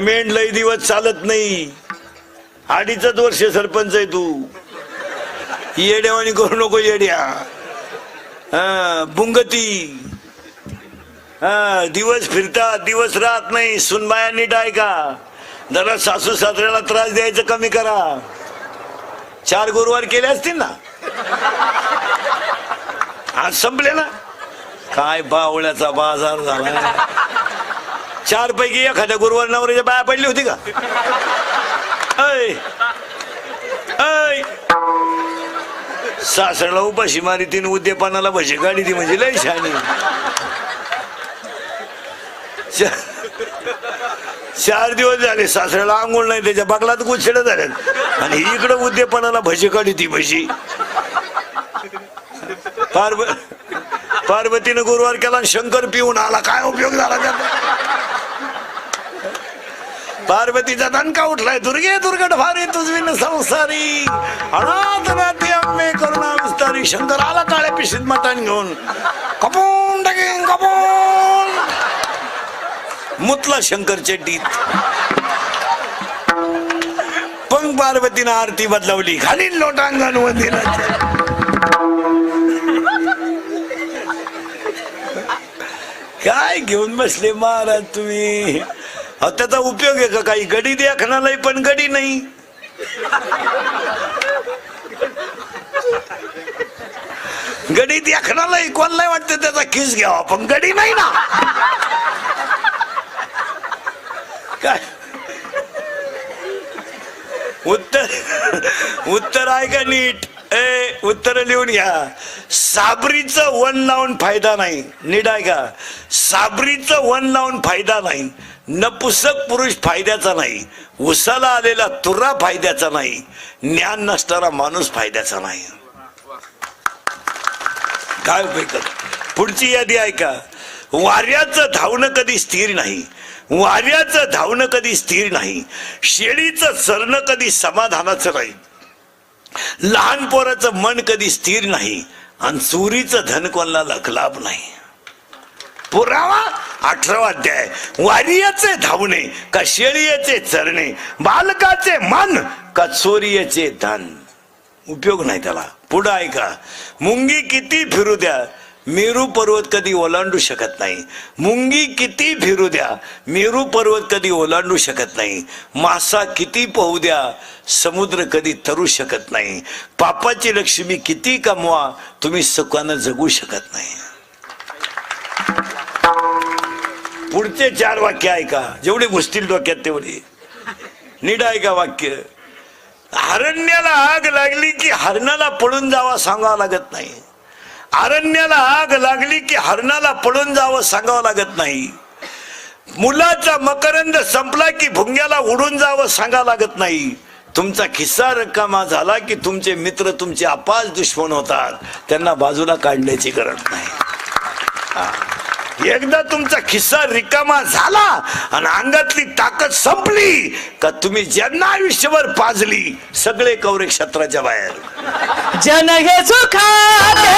मेंढ लय दिवस चालत नाही. अडीच वर्ष सरपंच आहे तू. येड्यावानी करू नको येड्या. हा, बुंगती. हा दिवस फिरतात दिवस राहत नाही. सुनबाया नीट ऐका जरा सासू सासऱ्याला त्रास द्यायचं कमी करा. चार गुरुवार केले असतील ना? आज संपले ना? काय बावळ्याचा बाजार झाला चार पैकी एखाद्या गुरुवार नवऱ्याच्या बाया पडली होती का? ऐ अय सासऱ्याला उपाशी मारी तीन उद्यापानाला भजी गाडी ती म्हणजे लय शानी चार दिवस झाले सासऱ्याला आंघोळ नाही त्याच्या बागलात गुच्छेड झाल्यात. आणि इकडं उद्यापणाला भजी काढी ती भजी पार्व पार्वतीनं गुरुवार केला आणि शंकर पिऊन आला. काय उपयोग झाला त्याचा? पार्वतीचा दणका उठलाय दुर्गे दुर्गट भारी तुझविन संसारी. अनाथ नाती अम्मे करुणा विस्तारी शंकर आला काळ्या पिशीत मतान घेऊन. कपून टाकेन कपून. मुतला शंकर चड्डीत पण पार्वतीनं आरती बदलवली खालील लोटांगण वंदिला काय घेऊन बसले महाराज तुम्ही? त्याचा उपयोग आहे का काही? गडी देखणालाही पण गडी नाही. गडी देखणालाही कोणलाही वाटतं त्याचा खिस घ्यावा पण गडी नाही ना. काय? उत्तर उत्तर आहे का नीट? ए उत्तर लिहून घ्या. साबरीचं वन लावून फायदा नाही. निडाय का साबरीचं वन लावून फायदा नाही. नपुसक पुरुष फायद्याचा नाही. उसाला आलेला तुरा फायद्याचा नाही. ज्ञान नसणारा माणूस फायद्याचा नाही. काय पुढची यादी ऐका. वाऱ्याचं धावणं कधी स्थिर नाही. वाऱ्याचं धावणं कधी स्थिर नाही. शेळीचं चरणं कधी समाधानाचं नाही. लहान पोराचं मन कधी स्थिर नाही. आणि चोरीचं धन कोणाला लाभ नाही. पुरावा अठरावा अध्याय. वारियाचे धावणे का शेळीयाचे चरणे बालकाचे मन का चोरीयाचे धन? उपयोग नाही त्याला. पुढं ऐका. मुंगी किती फिरू द्या मेरू पर्वत कधी ओलांडू शकत नाही. मुंगी किती फिरू द्या मेरू पर्वत कधी ओलांडू शकत नाही. मासा किती पोहू द्या समुद्र कधी तरू शकत नाही. पापाची लक्ष्मी किती कमवा तुम्ही सुखानं जगू शकत नाही. पुढचे चार वाक्य ऐका. जेवढे घुसतील डोक्यात तेवढे नीट ऐका वाक्य. हरण्याला आग लागली की हरणाला पळून जावा सांगावं लागत नाही. अरण्याला आग लागली की हरणाला पळून जावं सांगावं लागत नाही. मुलाचा मकरंद संपला की भुंग्याला उडून जावं सांगावं लागत नाही. तुमचा खिस्सा रक्कामा झाला की तुमचे मित्र तुमचे अपास दुश्मन होतात. त्यांना बाजूला काढण्याची गरज नाही. हा. एकदा तुमचा खिस्सा रिकामा झाला आणि अंगातली ताकद संपली का तुम्ही ज्यांना आयुष्यभर पाजली सगळे कौरे क्षेत्राच्या बाहेर. जन हे सुखाते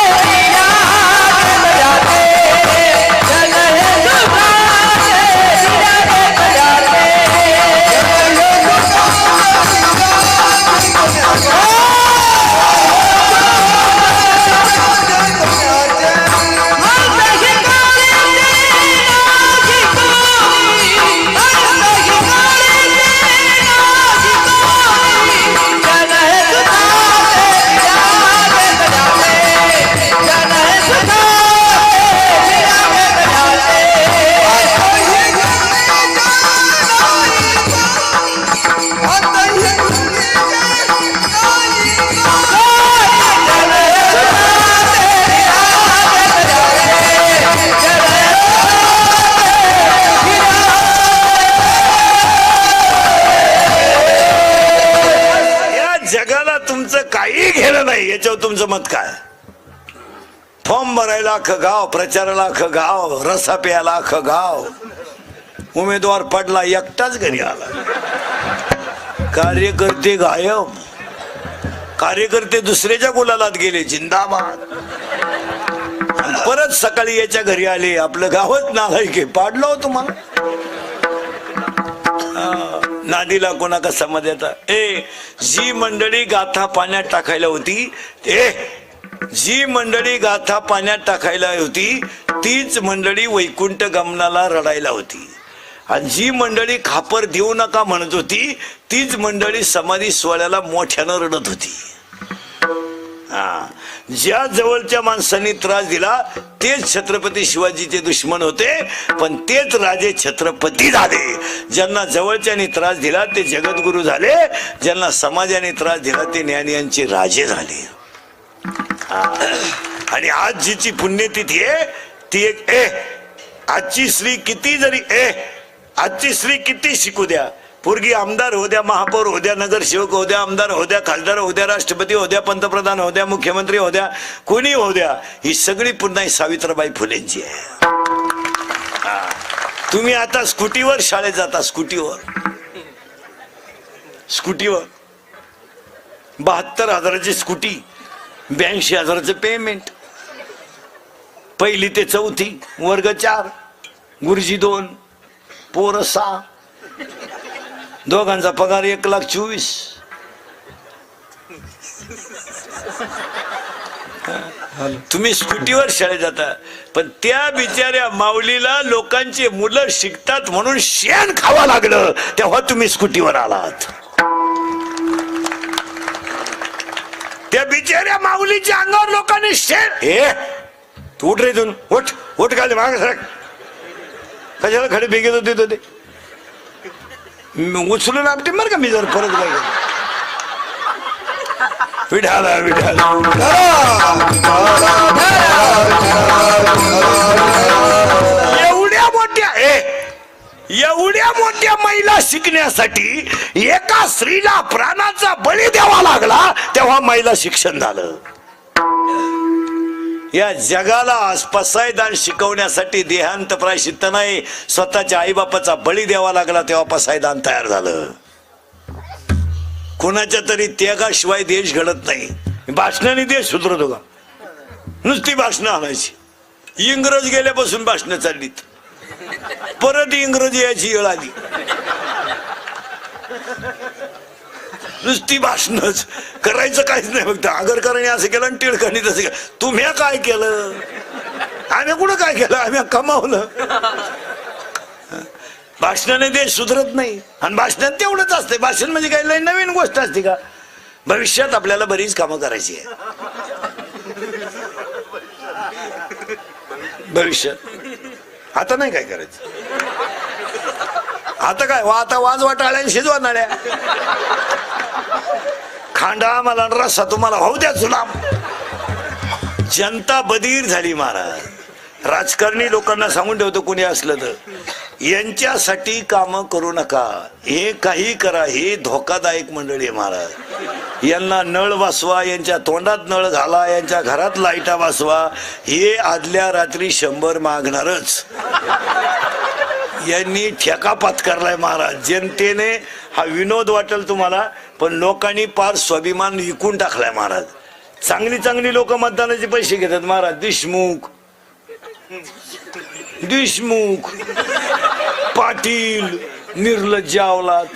तुमचं मत काय? फॉर्म भरायला अख्खं गाव प्रचाराला अख्खं गाव रसा प्यायला अख्खं गाव. उमेदवार पडला एकटाच घरी आला. कार्यकर्ते गायब. कार्यकर्ते दुसऱ्याच्या गुलालात गेले जिंदाबाद. परत सकाळी याच्या घरी आले आपलं गावच नालाय पाडलो तुम्हाला नादीला कोणा का मध्ये येता? ए जी मंडळी गाथा पाण्यात टाकायला होती ए जी मंडळी गाथा पाण्यात टाकायला होती तीच मंडळी वैकुंठ गमनाला रडायला होती. आणि जी मंडळी खापर देऊ नका म्हणत होती तीच मंडळी समाधी सोहळ्याला मोठ्यानं रडत होती. ज्या जवळच्या माणसांनी त्रास दिला तेच छत्रपती शिवाजीचे दुश्मन होते पण तेच राजे छत्रपती झाले. ज्यांना जवळच्यानी त्रास दिला ते जगद्गुरु झाले. ज्यांना समाजाने त्रास दिला ते ज्ञानियांचे राजे झाले. आणि आज जीची पुण्यतिथी आहे ती एक ए. आजची स्त्री किती जरी ए आजची स्त्री किती शिकू द्या. पूर्गी आमदार हो द्या महापौर हो द्या नगरसेवक हो द्या आमदार हो द्या खासदार हो द्या राष्ट्रपती हो द्या पंतप्रधान हो द्या मुख्यमंत्री हो द्या कोणी हो द्या ही सगळी पुन्हा सावित्रीबाई फुलेंची आहे. तुम्ही आता स्कूटीवर शाळेत जाता स्कूटीवर. स्कूटीवर. बहात्तर हजाराची स्कूटी ब्याऐंशी हजाराचं पेमेंट. पहिली ते चौथी वर्ग चार गुरुजी दोन पोर सहा. दोघांचा पगार एक लाख चोवीस. तुम्ही स्कूटीवर शाळेत जाता पण त्या बिचाऱ्या माऊलीला लोकांची मुलं शिकतात म्हणून शेण खावं लागलं तेव्हा तुम्ही स्कूटीवर आलात. त्या बिचाऱ्या माऊलीच्या अंगावर लोकांनी शेण हे तू उठ रे इथून. उठ उठ काय माग कशाला खडे फेकत होते तो? उचलून आपटे बरं का मी जर परत काय केलं. विठाला विठाला एवढ्या मोठ्या ए एवढ्या मोठ्या महिला शिकण्यासाठी एका स्त्रीला प्राणाचा बळी द्यावा लागला तेव्हा महिला शिक्षण झालं या जगाला पसायदान शिकवण्यासाठी देहांत प्रायश्चित्त नाही स्वतःच्या आईबापाचा बळी द्यावा लागला तेव्हा पसायदान तयार झालं. कुणाच्या तरी त्यागाशिवाय देश घडत नाही. भाषणाने देश सुधरतो का? नुसती भाषणं आणायची. इंग्रज गेल्यापासून भाषणं चाललीत. परत इंग्रजी याची वेळ आली. नुसती भाषणच. करायचं काहीच नाही फक्त. आगरकरांनी असं केलं आणि टिळकांनी तसं केलं. तुम्ही काय केलं? आम्ही कुठं काय केलं? आम्ही कमावलं. भाषणाने देश सुधरत नाही. आणि भाषणात तेवढंच असते भाषण म्हणजे काही लय नवीन गोष्ट असते का? भविष्यात आपल्याला बरीच कामं करायची आहे भविष्यात. आता नाही काय करायचं? आता काय? वा आता वाज वाटाळ्या शिजवा नाळ्या. खांडा मला रस्सा तुम्हाला होऊ द्या चुलाम जनता बधीर झाली महाराज. राजकारणी लोकांना सांगून ठेवतो कोणी असलं तर. यांच्यासाठी काम करू नका. हे काही करा. हे धोकादायक मंडळी आहे महाराज. यांना नळ वाचवा यांच्या तोंडात नळ घाला यांच्या घरात लाईटा वाचवा हे आदल्या रात्री शंभर मागणारच. यांनी ठेका पत्करलाय महाराज. जनतेने हा विनोद वाटेल तुम्हाला. पण लोकांनी फार स्वाभिमान विकून टाकलाय महाराज. चांगली चांगली लोक मतदानाचे पैसे घेतात महाराज. देशमुख. देशमुख. पाटील. निर्लज्ज आवलात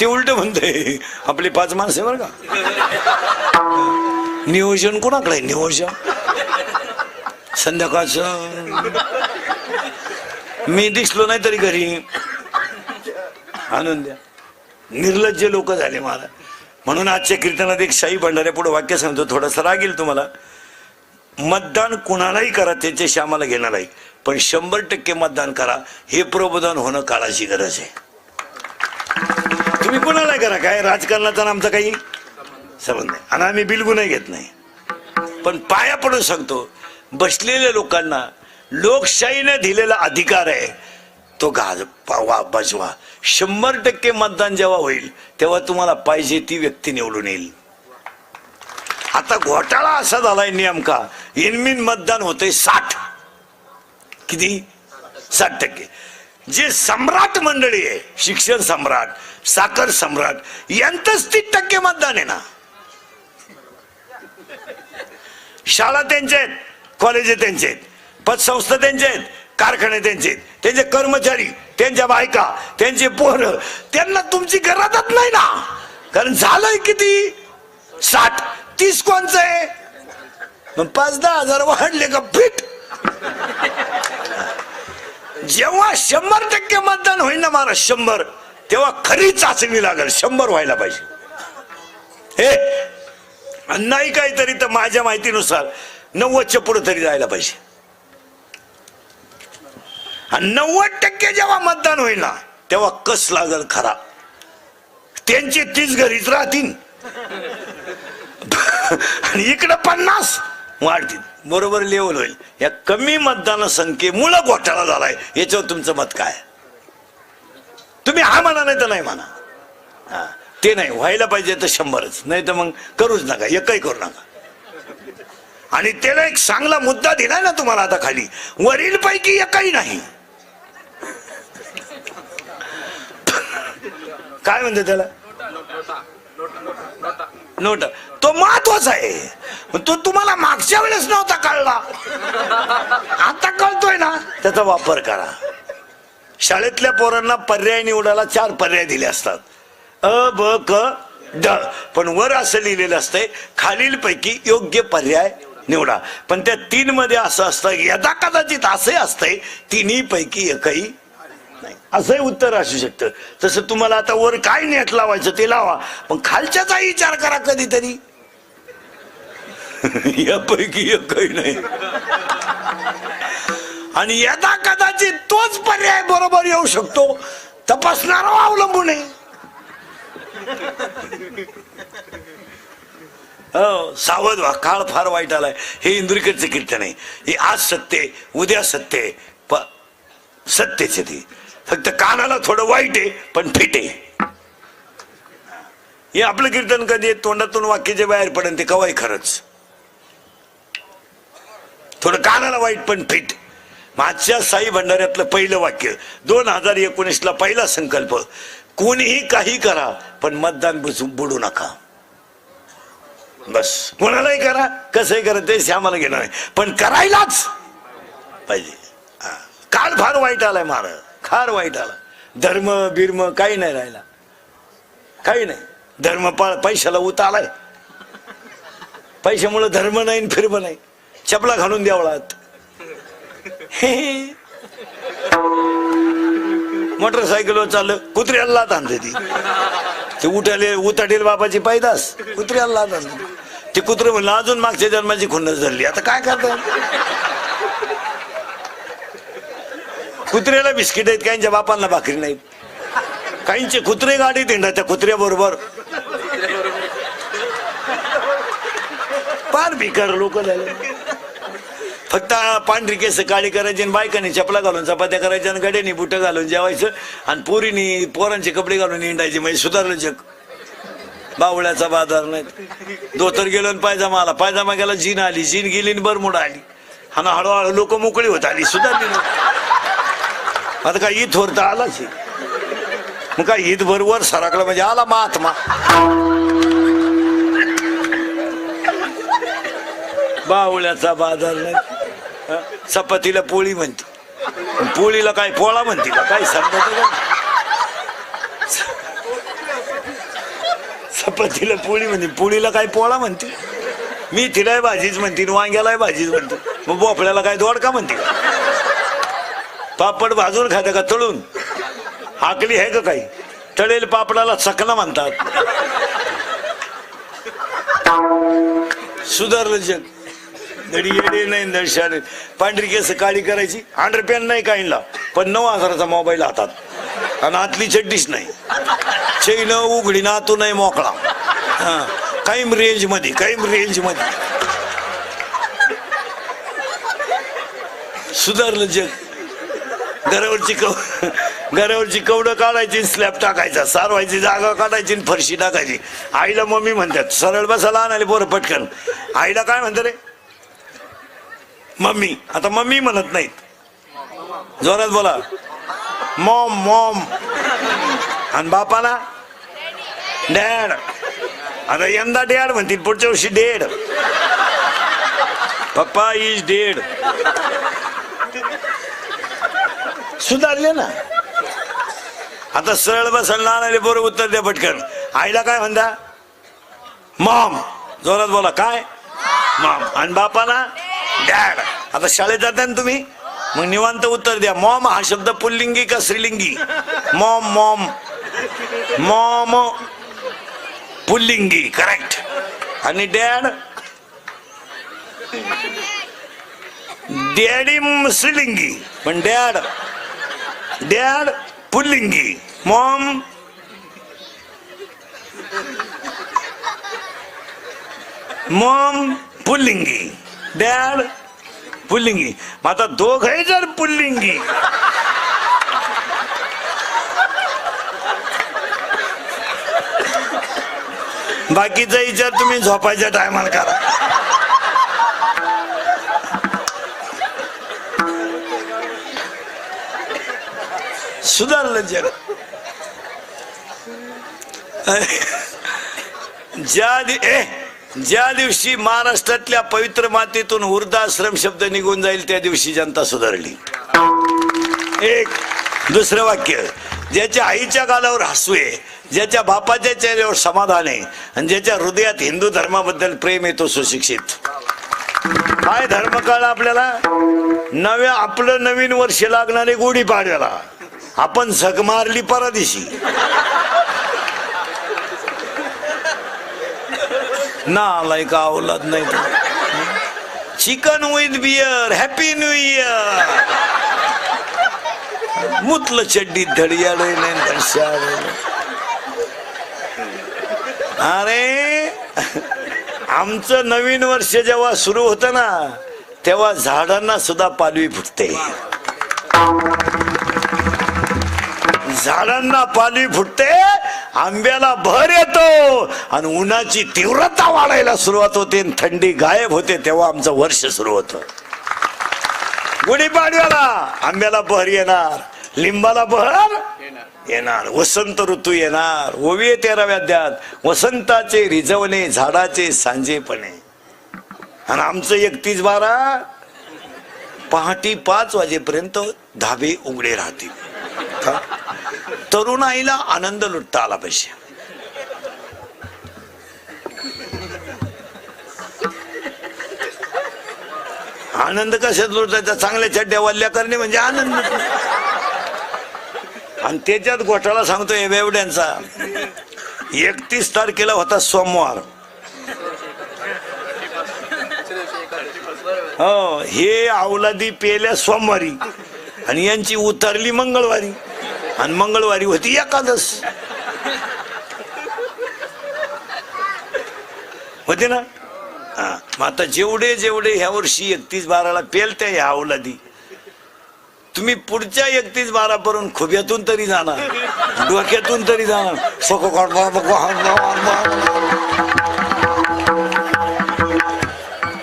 ते उलट म्हणते आपले पाच माणसं आहे बरं का? नियोजन कोणाकडे आहे नियोजन? संध्याकाळचं. मी दिसलो नाही तरी घरी. आणून द्या. निर्लज्ज लोक झाले मला. म्हणून आजच्या कीर्तनात एक शाही भंडाऱ्या पुढे वाक्य सांगतो थोडंसं रागील तुम्हाला. मतदान कुणालाही करा त्याच्याशी आम्हाला घेणार आहे पण शंभर टक्के मतदान करा हे प्रबोधन होणं काळाची गरज आहे. तुम्ही कुणालाही करा? काय राजकारणाचा आणि आमचा काही संबंध नाही. आणि आम्ही बिलगुनही घेत नाही. पण पाया पडून सांगतो बसलेल्या लोकांना लोकशाहीने दिलेला अधिकार आहे. तो गाज वा बजवा. शंभर टक्के मतदान जेव्हा होईल तेव्हा तुम्हाला पाहिजे ती व्यक्ती निवडून येईल. आता घोटाळा असा झालाय नेमका. इनमिन मतदान होते साठ. किती? साठ टक्के. जे सम्राट मंडळी आहे शिक्षण सम्राट साखर सम्राट यांचंच तीस टक्के मतदान आहे ना. शाळा त्यांच्या आहेत कॉलेज त्यांचे आहेत पतसंस्था त्यांच्या आहेत कारखाने त्यांचे त्यांचे कर्मचारी त्यांच्या बायका त्यांचे पोर त्यांना तुमची गरजच नाही ना. कारण झालंय किती? साठ तीस कोणचं आहे? पाच दहा हजार वाढले का फिट? जेव्हा शंभर टक्के मतदान होईल ना मला शंभर तेव्हा खरी चाचणी लागेल शंभर व्हायला पाहिजे. हे नाही काहीतरी तर माझ्या माहितीनुसार नव्वदच्या पुढे तरी जायला पाहिजे. नव्वद टक्के जेव्हा मतदान होईल ना तेव्हा कस लागल खरा? त्यांचे तीस घरीच राहतील. आणि इकडं पन्नास वाढतील. बरोबर लेवल होईल. या कमी मतदान संख्येमुळं घोटाळा झालाय याच्यावर तुमचं मत काय? तुम्ही हा म्हणा नाही तर नाही म्हणा. हा, ते नाही. व्हायला पाहिजे तर शंभरच. नाही तर मग करूच नका. एकही करू नका. आणि त्याला एक चांगला मुद्दा दिलाय ना तुम्हाला आता खाली. वरील पैकी एकही नाही. काय म्हणते त्याला? नोट. तो महत्त्वाचा आहे. पण तो तुम्हाला मागच्या वेळेस नव्हता कळला. आता कळतोय ना. त्याचा वापर करा. शाळेतल्या पोरांना पर्याय निवडायला चार पर्याय दिले असतात. अ ब क ड. पण वर असं लिहिलेलं असतंय खालीलपैकी योग्य पर्याय निवडा. पण त्या तीन मध्ये असं असतं यदा कदाचित असंही असतंय तिन्ही पैकी एकही नाही. असंही उत्तर असू शकतं. तसं तुम्हाला आता वर काय नेट लावायचं ते लावा. पण खालच्याचा विचार करा कधीतरी. यापैकी काही नाही. आणि यदा कदाचित तोच पर्याय बरोबर येऊ शकतो. तपासणार अवलंबून आहे. हो सावध व्हा. काळ फार वाईट आलाय. हे इंद्रिकडचं कीर्तन आहे. हे आज सत्य आहे, उद्या सत्य प सत्यच ते. फक्त कानाला थोडं वाईट आहे पण फिट आहे. हे आपलं कीर्तन कधी तोंडातून वाक्याच्या बाहेर पडेल ते कवाय खरंच. थोडं कानाला वाईट पण फिट. मागच्या साई भंडाऱ्यातलं पहिलं वाक्य दोन हजार एकोणीस ला पहिला संकल्प कोणीही काही करा पण मतदान बुसू- बुडू नका. बस. कोणालाही करा कसंही करा ते आम्हाला घेणार नाही पण करायलाच पाहिजे. हा. काळ फार वाईट आलाय महाराज. फार वाईट आला धर्म बिर्म काही नाही राहिला. काही नाही. धर्म पाळ पैशाला उत आलाय. पैशामुळे धर्म नाही आणि फिरम नाही. चपला घालून द्यावळात मोटरसायकलवर चाललं कुत्र्याला लात आणते ती. ते उठाले उताटेल बाबाची पायदास कुत्र्याला लात आणते ते. कुत्रे म्हणलं अजून मागच्या जन्माची खुन्नस धरली. आता काय करतात कुत्र्याला बिस्किट आहेत काहींच्या बापांना भाकरी नाही. काहींचे कुत्रे गाडीत येणार त्या कुत्र्या बरोबर फार भिकार लोक झाले. फक्त पांढरी केस काळी करायची आणि बायकांनी चपला घालून चपात्या करायच्या आणि गड्यानी बुटं घालून जेवायचं आणि पोरीनी पोरांचे कपडे घालून हिंडायचे म्हणजे सुधारलं जग. बावळ्याचा बाजार नाही. धोतर गेलो आणि पायजामा आला. पायजामा गेला जीन आली. जीन गेली आणि बरमुडा आली. आणि हळूहळू लोक मोकळी होत आली. सुधारली आता काय ईद तर आलाच मग काय ईद बरोबर सरकला म्हणजे आला महात्मा. बावळ्याचा बाजार नाही. चपातीला पोळी म्हणते. पोळीला काय पोळा म्हणते का? काय समजत चपातीला पोळी म्हणते. पोळीला काय पोळा म्हणते? मी तिलाही भाजीच म्हणते वांग्यालाही भाजीच म्हणते. मग बोपड्याला काय दोडका म्हणते? का पापड भाजून खाते का तळून? आकली आहे का काही? तळेल पापडाला चकना म्हणतात. सुधारलं जग. दडी येडे नाही दर्शन पांढरी केस काळी करायची. अंडर पॅन नाही काहींना. पण नऊ हजाराचा मोबाईल हातात. आणि आतली चड्डीच नाही. चैन उघडी ना तू नाही मोकळा. हा. रेंजमध्ये काही रेंजमध्ये सुधारलं जग. घरावरची कव घरावरची कवडं काढायची स्लॅब टाकायचा सारवायची जागा काढायची आणि फरशी टाकायची. आईला मम्मी म्हणतात सरळ बसायला आणाले पोरं पटकन. आईला काय म्हणतात रे? मम्मी. आता मम्मी म्हणत नाहीत. जोरात बोला. Mom mom. आणि बापाला डॅड. आता यंदा डॅड म्हणतील पुढच्या वर्षी डेड. पप्पा इज डेड. सुधारले ना. आता सरळ बसल ना आले बरोबर उत्तर द्या पटकन. आईला काय म्हणता? मॉम. जोरात बोला काय? मॉम. आणि बापाला? डॅड. आता शाळेत जाता ना तुम्ही? मग निवांत उत्तर द्या. मॉम हा शब्द पुल्लिंगी का स्त्रीलिंगी? Mom mom. मॉम. पुल्लिंगी. करेक्ट आणि डॅड? डॅडी स्त्रीलिंगी. पण डॅड डॅड पुल्लिंगी मॉम मॉम पुल्लिंगी डॅड पुल्लिंगी मग आता दोघही जर पुल्लिंगी बाकीचा विचार तुम्ही झोपायच्या टायमाला करा सुधारलं जग ज्या दि- ए ज्या दिवशी महाराष्ट्रातल्या पवित्र मातेतून वृद्धाश्रम शब्द निघून जाईल त्या दिवशी जनता सुधारली. एक दुसरं वाक्य ज्याच्या आईच्या गालावर हसू आहे ज्याच्या बापाच्या चेहऱ्यावर समाधान आहे आणि ज्याच्या हृदयात हिंदू धर्माबद्दल प्रेम येतो सुशिक्षित. काय धर्म काळ आपल्याला? नव्या आपलं नवीन वर्ष लागणारे गुढी पाडव्याला आपण झग मारली परादिशी. ना आलाय का अवलाद नाही. Chicken with beer happy new year. मुतलं चड्डीत नाही. अरे आमचं नवीन वर्ष जेव्हा सुरू होतं ना तेव्हा झाडांना सुद्धा पालवी फुटते. झाडांना पाली फुटते आंब्याला भर येतो आणि उन्हाची तीव्रता वाढायला सुरुवात होते आणि थंडी गायब होते तेव्हा आमचं वर्ष सुरू होतं. गुढीपाडव्याला आंब्याला बहर येणार लिंबाला बहर येणार वसंत ऋतू येणार ओविये तेराव्या अध्यात वसंताचे रिजवणे झाडाचे सांजेपणे. आणि आमचं एकतीस बारा पहाटे पाच वाजेपर्यंत धाबे उघडे राहतील. तरुणाईला आनंद लुटता आला पाहिजे. आनंद कशात लुटायचा? चांगल्या चड्ड्या वल्ल्या करणे म्हणजे आनंद आणि त्याच्यात घोटाळा सांगतो बेवड्यांचा. एकतीस तारखेला होता सोमवार. हो हे अवलादी पेल्या सोमवारी आणि यांची उतरली मंगळवारी. आणि मंगळवारी होती एकादश होते ना? हा. मग आता जेवढे जेवढे ह्या वर्षी एकतीस बाराला पेल त्या ह्या अवलादी तुम्ही पुढच्या एकतीस बारा पर्यंत खुब्यातून तरी जाणार डोक्यातून तरी जाणार. सको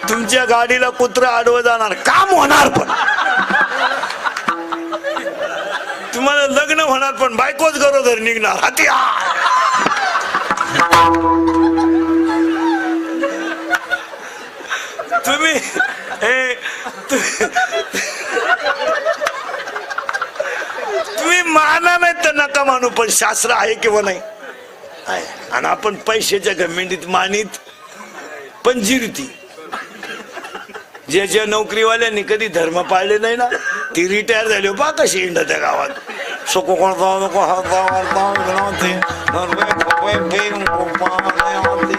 तुमच्या गाडीला कुत्र आडवं जाणार. काम होणार पण. तुम्हाला लग्न होणार पण बायकोच गरोदर निघणार. हत्या तुम्ही हे तुम्ही माना नाही तर नका मानू पण शास्त्र आहे किंवा नाही? आहे. आणि आपण पैशाच्या घमेंडीत मानित पण जिरती. ज्या नोकरीवाल्यांनी कधी धर्म पाळले नाही ना ती रिटायर झाली. बा कशी इंड त्या गावात? सको कोण जाऊ नको हा जाऊ, हा जाऊ, गणपती. नरवे फुगवे फेम गोपालयावती.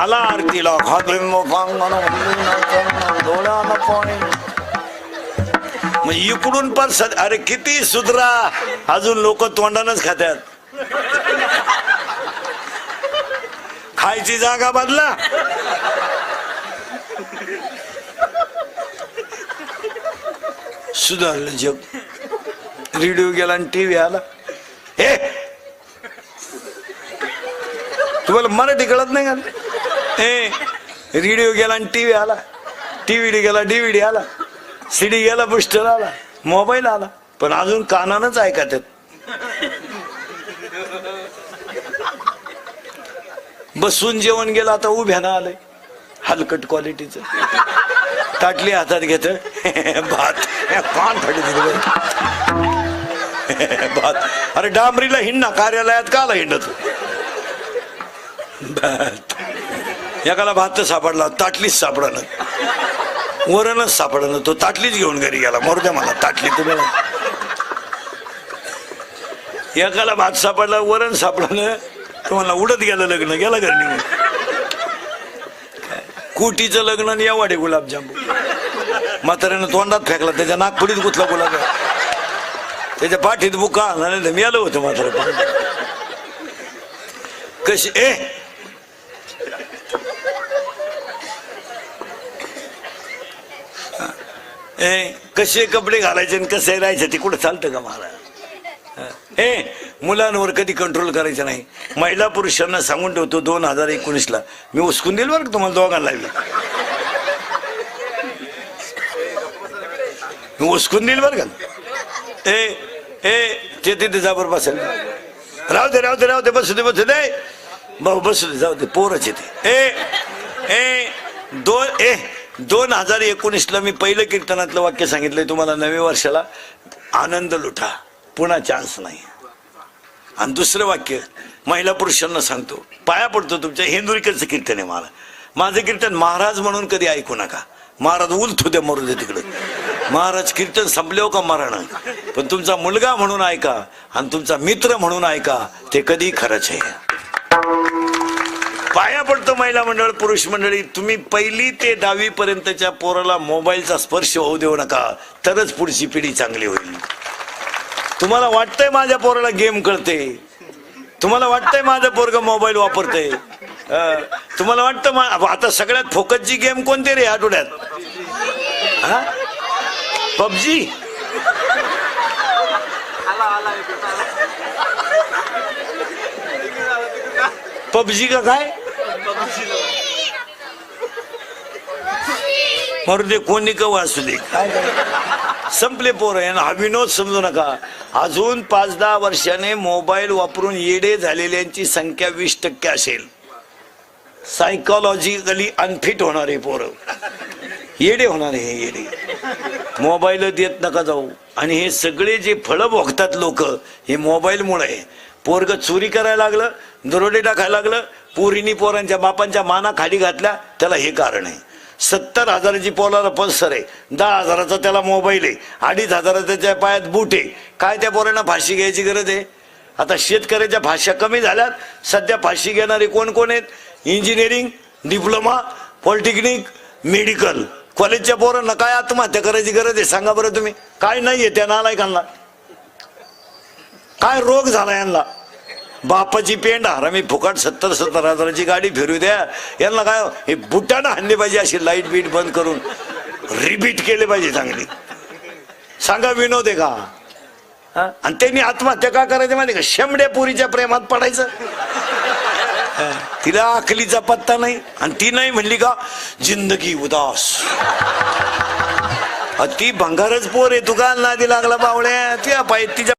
आला आरतीला खाते मोफांगण डोळ्यानं पाणी मग इकडून पण सद- अरे किती सुधरा अजून लोक तोंडानच खात्यात खायची जागा बदला सुधारलं जग रेडिओ गेला आणि टीव्ही आला. हे! तुम्हाला मराठी कळत नाही का? हे! रेडिओ गेला आणि टीव्ही आला. टीव्ही गेला डीव्हीडी आला. सीडी गेला बुस्टर आला. मोबाईल आला. पण अजून कानानच ऐकत बसून जेवण गेलं आता उभ्यानं आलंय. हलकट क्वालिटीचं ताटली हातात घेत भात. पान फाटी दिली अरे डांबरीला हिंड ना कार्यालयात काला हिंडत? बात. एकाला भात सापडला ताटलीच सापडणं वरणच सापडणं तो ताटलीच घेऊन घरी गेला. मरू द्या मला ताटली तुम्हाला एकाला भात सापडला वरण सापडणं तुम्हाला उडत गेलं लग्न गेला घरी निघून. कुटीचं लग्न आणि एवढे गुलाबजाम म्हाताऱ्यानं तोंडात फेकला त्याच्या नागपुडीत गुतला गुलाब. त्याच्या पाठीत बुका आणि मी आलो होतो मात्र. कशी ए? ए कसे कपडे घालायचे आणि कसे राहायचे ते कुठं चालतं का मला? ए मुलांवर कधी कंट्रोल करायचं नाही. महिला पुरुषांना सांगून ठेवतो दोन हजार एकोणीसला. मी उचकून देईल बरं तुम्हाला दोघांना मी उचकून देईल बरं का? ए ए ते तिथे जाबर बसेल. राहू दे राहू दे राहू दे बसू दे बसू दे. भाऊ बसू दे जाऊ दे पोरच येते ए ए दोन ए दोन हजार एकोणीसला मी पहिलं कीर्तनातलं वाक्य सांगितलंय तुम्हाला नवे वर्षाला. आनंद लुटा पुन्हा चान्स नाही. आणि दुसरं वाक्य महिला पुरुषांना सांगतो पाया पडतो तुमच्या हिंदुरीकडचं कीर्तन आहे मला. माझं कीर्तन महाराज म्हणून कधी ऐकू नका. महाराज उलथू द्या मरू दे तिकडे. महाराज कीर्तन संपलेव का मरण? पण तुमचा मुलगा म्हणून ऐका आणि तुमचा मित्र म्हणून ऐका ते कधी खरंच आहे. पाया पडतो महिला मंडळ पुरुष मंडळी तुम्ही पहिली ते दहावी पर्यंतच्या पोराला मोबाईलचा स्पर्श होऊ देऊ नका तरच पुढची पिढी चांगली होईल. तुम्हाला वाटतंय माझ्या पोराला गेम कळते? तुम्हाला वाटतंय माझं पोरग मोबाईल वापरते तुम्हाला वाटतं आता सगळ्यात फोकसची गेम कोणती रे आठवड्यात? हा? पबजी. पबजी का काय? मरू कोणी का वाचू दे. काय? संपले पोर आहे हा विनोद समजू नका. अजून पाच दहा वर्षाने मोबाईल वापरून येडे झालेल्यांची संख्या वीस टक्के असेल. सायकोलॉजिकली अनफिट होणारे पोरं. येडे होणारे हे येडे. मोबाईल देत नका जाऊ. आणि हे सगळे जे फळं भोगतात लोक हे मोबाईलमुळे. आहे. पोरग चोरी करायला लागलं दरोडे टाकायला लागलं पोरीनी पोरांच्या बापांच्या माना खाली घातल्या त्याला हे कारण आहे. सत्तर हजाराची पोराला पल्सर आहे. दहा हजाराचा त्याला मोबाईल आहे. अडीच हजाराचा त्याच्या पायात बूट आहे. काय त्या पोरांना फाशी घ्यायची गरज आहे? आता शेतकऱ्याच्या भाषा कमी झाल्यात. सध्या फाशी घेणारे कोण कोण आहेत? इंजिनिअरिंग डिप्लोमा पॉलिटेक्निक मेडिकल कॉलेजच्या पोरांना काय आत्महत्या करायची गरज आहे? सांगा बरं तुम्ही. काय नाहीये त्या नालायकांना. काय रोग झाला यांना? बापाची पेंड हरामी फुकट सत्तर सत्तर हजाराची गाडी फिरू द्या. यांना काय हे बुटानं हाणली पाहिजे अशी लाइट बीट बंद करून. रिपीट केले पाहिजे चांगली. सांगा विनोद आहे का? आणि त्यांनी आत्महत्या का करायची माहिती का? शेमड्या पुरीच्या प्रेमात पडायचं. तिला अकलीचा पत्ता नाही आणि ती नाही म्हणली का जिंदगी उदास. ती भंगारच पोर आहे तुका नादी लागला बावळ्या. त्या पाय तिच्या